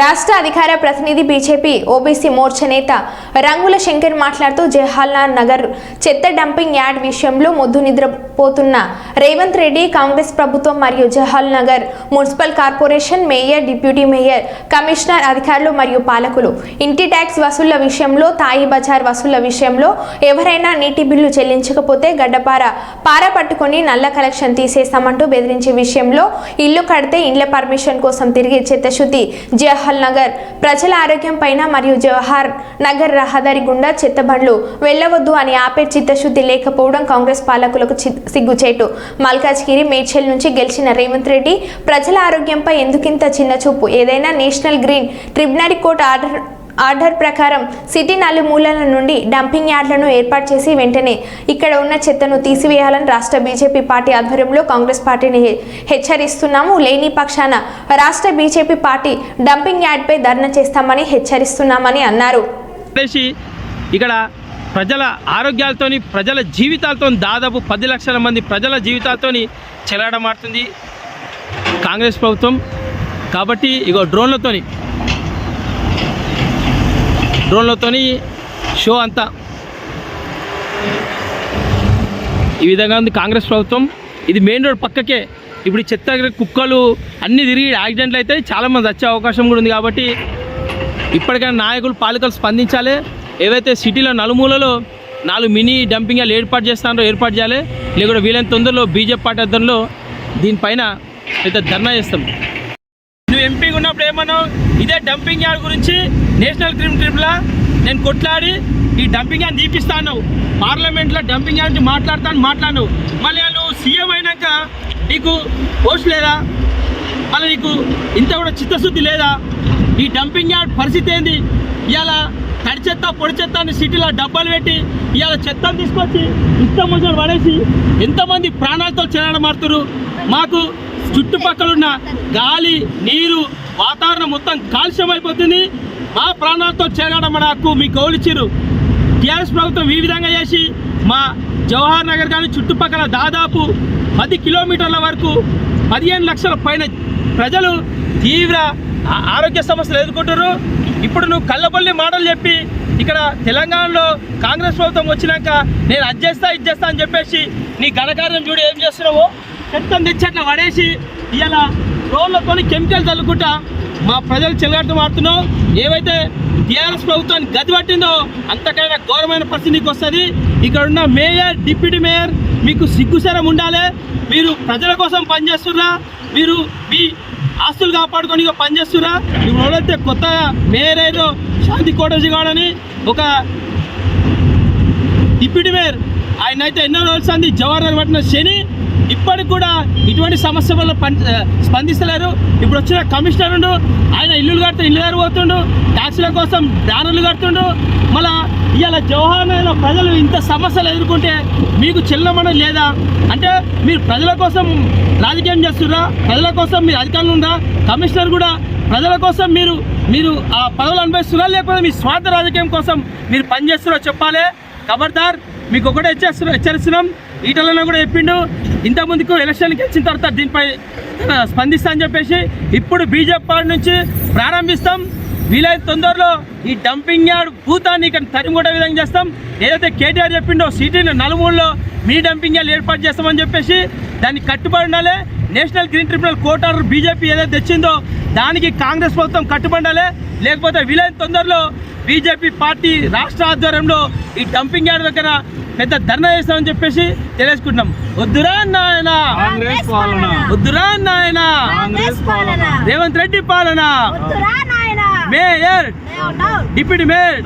రాష్ట్ర అధికార ప్రతినిధి బీజేపీ ఓబీసీ మోర్చా నేత రంగుల శంకర్ మాట్లాడుతూ జవహర్లాల్ నగర్ చెత్త డంపింగ్ యార్డ్ విషయంలో మొద్దు నిద్రపోతున్న రేవంత్ రెడ్డి కాంగ్రెస్ ప్రభుత్వం మరియు Jawahar Nagar municipal corporation mayor deputy mayor commissioner అధికారులు మరియు పాలకులు. ఇంటి ట్యాక్స్ వసూళ్ళ విషయంలో తాయి బజార్ వసూళ్ళ విషయంలో ఎవరైనా నీటి బిల్లు చెల్లించకపోతే గడ్డపార పార పట్టుకొని నల్ల కలెక్షన్ తీసేస్తామంటూ బెదిరించే విషయంలో ఇల్లు కడితే ఇండ్ల పర్మిషన్ కోసం తిరిగి చెత్తశుద్ధి జవహర్ నగర్. ప్రజల ఆరోగ్యం పైన మరియు జవహర్ నగర్ రహదారి గుండా చెత్త బండ్లు వెళ్ళవద్దు అని ఆపే చిత్తశుద్ధి లేకపోవడం కాంగ్రెస్ పాలకులకు సిగ్గుచేటు. మల్కాజ్గిరి మేడ్చల్ నుంచి గెలిచిన రేవంత్ రెడ్డి ప్రజల ఆరోగ్యంపై ఎందుకింత చిన్న చూపు ఏదైనా national green tribunal court order order ప్రకారం సిటీ నలుమూలల నుండి డంపింగ్ యార్డులను ఏర్పాటు చేసి వెంటనే ఇక్కడ ఉన్న చెత్తను తీసివేయాలని రాష్ట్ర బీజేపీ పార్టీ ఆధ్వర్యంలో కాంగ్రెస్ పార్టీని హెచ్చరిస్తున్నాము. లేని పక్షాన రాష్ట్ర బీజేపీ పార్టీ డంపింగ్ యార్డ్పై ధర్నా చేస్తామని హెచ్చరిస్తున్నామని అన్నారు. ఇక్కడ ప్రజల ఆరోగ్యాలతోని ప్రజల జీవితాలతో దాదాపు పది లక్షల మంది ప్రజల జీవితాలతోని చెలాడమాడుతుంది కాంగ్రెస్ ప్రభుత్వం. కాబట్టి ఇగో డ్రోన్లతోని డ్రోన్లతోని షో అంతా. ఈ విధంగా ఉంది కాంగ్రెస్ ప్రభుత్వం. ఇది మెయిన్ రోడ్ పక్కకే. ఇప్పుడు చెత్త కుక్కలు అన్నీ తిరిగి యాక్సిడెంట్లు అయితే చాలామంది వచ్చే అవకాశం కూడా ఉంది కాబట్టి ఇప్పటికైనా నాయకులు పాలకులు స్పందించాలి. ఏవైతే సిటీలో నలుమూలలో నాలుగు మినీ డంపింగ్ యార్డ్లు ఏర్పాటు చేస్తారో ఏర్పాటు చేయాలి. లేకుంటే వీలైన తొందరలో బీజేపీ పార్టీ అర్థంలో దీనిపైన అయితే ధర్నా చేస్తాం. నువ్వు ఎంపీగా ఉన్నప్పుడు ఏమన్నావు? ఇదే డంపింగ్ యార్డ్ గురించి నేషనల్ క్రీమ్ ట్రిబ్యునల్ నేను కొట్లాడి ఈ డంపింగ్ యార్డ్ తీపిస్తాను. పార్లమెంట్లో డంపింగ్ యార్డ్ నుంచి మాట్లాడతాను మాట్లాడు మళ్ళీ నువ్వు సీఎం అయినాక నీకు పోస్ట్ లేదా? మళ్ళీ నీకు ఇంత కూడా చిత్తశుద్ధి లేదా? ఈ డంపింగ్ యార్డ్ పరిస్థితి ఏంది? ఇవాళ తడి చెత్త పొడి చెత్త అని సిటీలో డబ్బాలు పెట్టి ఇవాళ చెత్తను తీసుకొచ్చి ఇష్టం వచ్చిన పడేసి ఎంతమంది ప్రాణాలతో చెరడమాడుతురు మాకు చుట్టుపక్కల ఉన్న గాలి నీరు వాతావరణం మొత్తం కాలుష్యం అయిపోతుంది. మా ప్రాణాలతో చేరడం నాకు మీకు గౌలిచ్చిరు టీఆర్ఎస్ ప్రభుత్వం ఈ విధంగా చేసి మా జవహర్ నగర్ కానీ చుట్టుపక్కల దాదాపు పది కిలోమీటర్ల వరకు పదిహేను లక్షల పైన ప్రజలు తీవ్ర ఆరోగ్య సమస్యలు ఎదుర్కొంటారు ఇప్పుడు నువ్వు కళ్ళబొల్లి మాటలు చెప్పి ఇక్కడ తెలంగాణలో కాంగ్రెస్ ప్రభుత్వం వచ్చినాక నేను అది చేస్తా ఇది చేస్తా అని చెప్పేసి నీ ఘనకార్యం చూడు ఏం చేస్తున్నావో? చెత్తం తెచ్చి అట్లా పడేసి ఇలా రోడ్లతో కెమికల్ చల్లుకుంటా మా ప్రజలు చెలగాటం ఆడుతున్నావు ఏవైతే టీఆర్ఎస్ ప్రభుత్వాన్ని గది పట్టిందో అంతకైనా ఘోరమైన పరిస్థితి నీకు వస్తుంది. ఇక్కడ ఉన్న మేయర్ డిప్యూటీ మేయర్ మీకు సిగ్గుసరం ఉండాలి. మీరు ప్రజల కోసం పనిచేస్తున్నా మీరు మీ ఆస్తులు కాపాడుకొని పనిచేస్తున్నా ఇప్పుడు ఎవరైతే కొత్త మేయర్ ఏదో శాంతి కోటజీగాడని ఒక డిప్యూటీ మేయర్ ఆయన అయితే ఎన్నో రోజులు అంది జవహర్ పట్టిన శని ఇప్పటికి కూడా ఇటువంటి సమస్య వల్ల పని స్పందిస్తలేరు. ఇప్పుడు వచ్చిన కమిషనర్ ఉండు ఆయన ఇల్లులు కడితే ఇల్లు గారు పోతుండు ట్యాక్సీల కోసం బ్యానర్లు కడుతుండు. మళ్ళా ఇవాళ జవహర్ ప్రజలు ఇంత సమస్యలు ఎదుర్కొంటే మీకు చెల్లమని లేదా? అంటే మీరు ప్రజల కోసం రాజకీయం చేస్తుర్రా? ప్రజల కోసం మీరు అధికారులు ఉందా? కమిషనర్ కూడా ప్రజల కోసం మీరు మీరు ఆ పదవులు అనుభవిస్తున్నారా? లేకపోతే మీ స్వార్థ రాజకీయం కోసం మీరు పనిచేస్తున్నారో? చెప్పాలి. ఖబర్దార్ మీకు ఒకటే హెచ్చరిస్తున్నాం. ఈటలన్నా కూడా చెప్పిండు. ఇంతకుముందుకు ఎలక్షన్కి వచ్చిన తర్వాత దీనిపై స్పందిస్తా అని చెప్పేసి ఇప్పుడు బీజేపీ పార్టీ నుంచి ప్రారంభిస్తాం. వీలైన తొందరలో ఈ డంపింగ్ యార్డ్ భూతాన్ని ఇక్కడ తరిమి విధంగా చేస్తాం. ఏదైతే కేటీఆర్ చెప్పిండో సిటీని నలుమూలలో మీ డంపింగ్ యార్డ్ ఏర్పాటు చేస్తామని చెప్పేసి దాన్ని కట్టుబడి ఉండాలి. National green tribunal court order BJP ఏదైతే తెచ్చిందో దానికి కాంగ్రెస్ ప్రభుత్వం కట్టుబడాలి లేకపోతే వీలైన తొందరలో బీజేపీ పార్టీ రాష్ట్ర ఆధ్వర్యంలో ఈ డంపింగ్ యార్డ్ దగ్గర పెద్ద ధర్నా చేస్తామని చెప్పేసి తెలియజేసుకుంటున్నాం. వద్దురా నాయన. వద్దురా నాయన. రేవంత్ రెడ్డి పాలన. మేయర్. Deputy mayor.